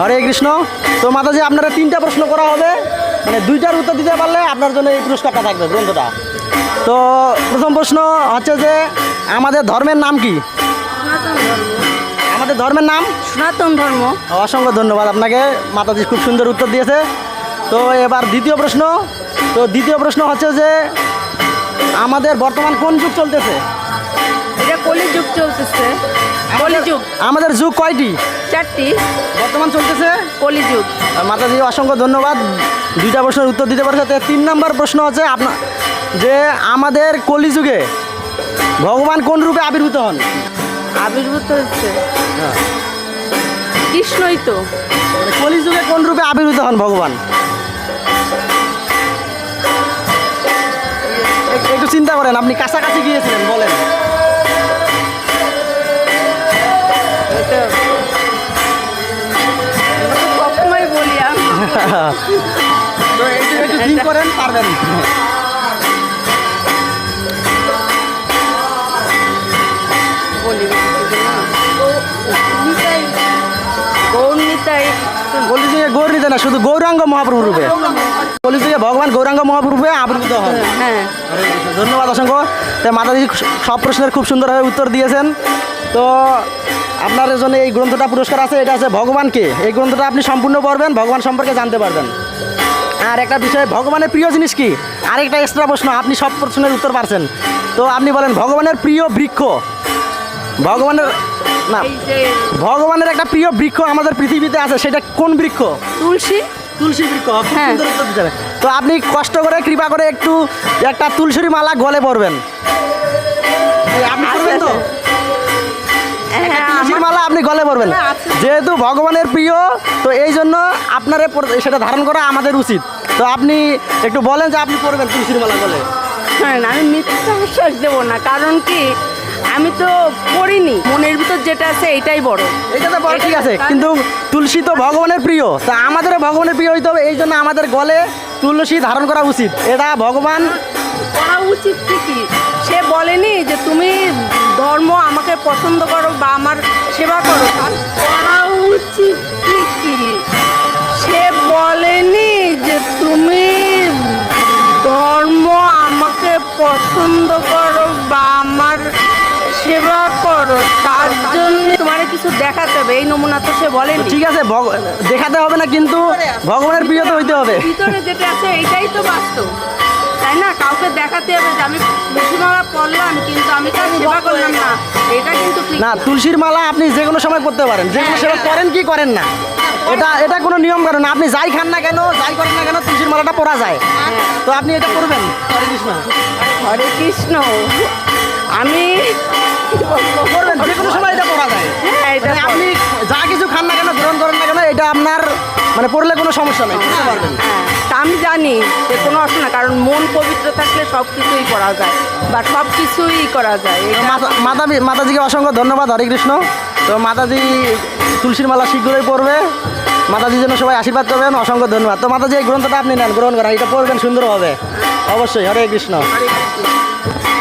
হরে কৃষ্ণ। তো মাতাজি আপনারা তিনটা প্রশ্ন করা হবে। মানে দুইটার উত্তর দিতে পারলে আপনার জন্য এই পুরস্কারটা থাকবে গ্রন্থটা। তো প্রথম প্রশ্ন হচ্ছে যে আমাদের ধর্মের নাম কি? আমাদের ধর্মের নাম? সনাতন ধর্ম। অসংখ্য ধন্যবাদ আপনাকে। মাতাজি খুব সুন্দর উত্তর দিয়েছে। তো এবার দ্বিতীয় প্রশ্ন। তো দ্বিতীয় প্রশ্ন হচ্ছে যে আমাদের বর্তমান কোন যুগ চলতেছে? এটা কলিযুগ চলতেছে। কলিযুগ। আমাদের যুগ কয়টি? চারটি। বর্তমান চলতেছে? কলিযুগ। আর মাতাজি অসংখ্য ধন্যবাদ। দুইটা প্রশ্নের উত্তর দিতে পারছে? তো তিন নম্বর প্রশ্ন হচ্ছে আপনার যে আমাদের কলিযুগে ভগবান কোন রূপে আবির্ভূত হন? আবির্ভূত হচ্ছে কৃষ্ণই তো। কলিযুগে কোন রূপে আবির্ভূত হন ভগবান? একটু চিন্তা করেন আপনি কাছাকাছি গিয়েছিলেন বলেন। তো একটু একটু করেন পারবেন না শুধু গৌরাঙ্গ মহাপ্রভু রূপে কলিযুগে ভগবান গৌরাঙ্গ মহাপ্রভু রূপে হন ধন্যবাদ অসংখ্য তো মাতাজি সব প্রশ্নের খুব সুন্দরভাবে উত্তর দিয়েছেন তো আপনার জন্য এই গ্রন্থটা পুরস্কার আছে এটা আছে ভগবানকে। এই গ্রন্থটা আপনি সম্পূর্ণ পড়বেন ভগবান সম্পর্কে জানতে পারবেন। আর একটা বিষয় ভগবানের প্রিয় জিনিস কি? আরেকটা এক্সট্রা প্রশ্ন আপনি সব প্রশ্নের উত্তর পারছেন। তো আপনি বলেন ভগবানের প্রিয় বৃক্ষ? ভগবানের না ভগবানের একটা প্রিয় বৃক্ষ আমাদের পৃথিবীতে আছে সেটা কোন বৃক্ষ? তুলসী। তুলসী বৃক্ষ হ্যাঁ। তো আপনি কষ্ট করে কৃপা করে একটু একটা তুলসীর মালা গলে পড়বেন। আপনি করবেন তো? হ্যাঁ তুলসীর মালা আপনি গলে পড়বেন। যেহেতু ভগবানের প্রিয় তো এই জন্য আপনারে সেটা ধারণ করা আমাদের উচিত। তো আপনি একটু বলেন যে আপনি পড়বেন তুলসীর মালা গলে। হ্যাঁ আমি মিথ্যা আশ্বাস দেবো না কারণ কি আমি তো পড়িনি। মনের ভিতর যেটা আছে এটাই বড়। এটা তো বড় ঠিক আছে কিন্তু তুলসী তো ভগবানের প্রিয় তা আমাদেরও ভগবানের প্রিয় হইতে হবে এই জন্য আমাদের গলে তুলসী ধারণ করা উচিত। এটা ভগবান করা উচিত ঠিকই। সে বলেনি যে তুমি ধর্ম আমাকে পছন্দ করো বা আমার সেবা করো। তার করা উচিত ঠিকই। সে বলেনি যে তুমি ধর্ম আমাকে পছন্দ করো বা আমার সেবা করো। তার জন্য তোমার কিছু দেখাতে হবে। এই নমুনা তো সে বলেনি। ঠিক আছে দেখাতে হবে না কিন্তু ভগবানের প্রিয় তো হইতে হবে। ভিতরে যেটা আছে এটাই তো বাস্তব। তাই না? কাউকে দেখাতে হবে যে আমি মালা পরলাম কিন্তু আমি তার সেবা করলাম না। এটা কিন্তু ঠিক না তুলসীর মালা আপনি যে কোনো সময় করতে পারেন। যে কোনো সেবা করেন কি করেন না। এটা এটা কোনো নিয়ম কারণ আপনি যাই খান না কেন যাই করেন না কেন তুলসীর মালাটা পরা যায়। তো আপনি এটা করবেন? হরে কৃষ্ণ। হরে কৃষ্ণ। আমি মানে পড়লে কোনো সমস্যা নেই করতে পারবেন। হ্যাঁ, তা আমি জানি যে কোনো অসুবিধা না কারণ মন পবিত্র থাকলে সব কিছুই করা যায় বা সব কিছুই করা যায় মাতা- মাতা মাতাজিকে অসংখ্য ধন্যবাদ হরে কৃষ্ণ। তো মাতাজি তুলসীর মালা শীঘ্রই পড়বে মাতাজির জন্য সবাই আশীর্বাদ করবেন অসংখ্য ধন্যবাদ। তো মাতাজি এই গ্রন্থটা আপনি নেন গ্রহণ করেন এটা পড়বেন সুন্দরভাবে অবশ্যই হরে কৃষ্ণ। হরে কৃষ্ণ।